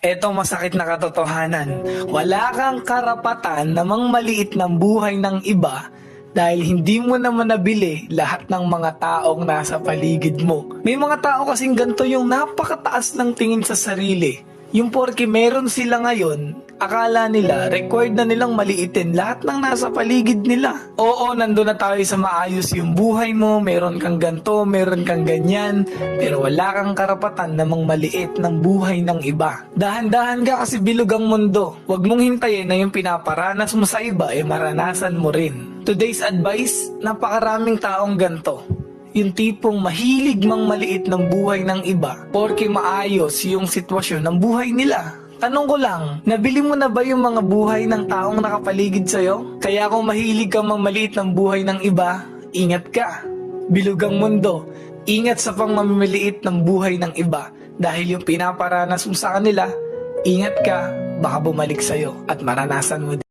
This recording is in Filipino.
Eto masakit na katotohanan. Wala kang karapatan namang maliit ng buhay ng iba dahil hindi mo naman nabili lahat ng mga taong nasa paligid mo. May mga tao kasing ganito yung napakataas ng tingin sa sarili. Yung porke meron sila ngayon, akala nila required na nilang maliitin lahat ng nasa paligid nila. Oo, nandun na tayo sa maayos yung buhay mo, meron kang ganto, meron kang ganyan, pero wala kang karapatan namang maliit ng buhay ng iba. Dahan-dahan ka kasi bilog ang mundo. Huwag mong hintayin na yung pinaparanas mo sa iba ay maranasan mo rin. Today's advice, napakaraming taong ganto yung tipong mahilig mang maliit ng buhay ng iba porke maayos yung sitwasyon ng buhay nila. Tanong ko lang, nabili mo na ba yung mga buhay ng taong nakapaligid sa'yo? Kaya kung mahilig ka mang ng buhay ng iba, ingat ka. Bilog ang mundo. Ingat sa pang mamimiliit ng buhay ng iba dahil yung pinaparanas mo sa kanila, ingat ka, baka bumalik sa'yo at maranasan mo din.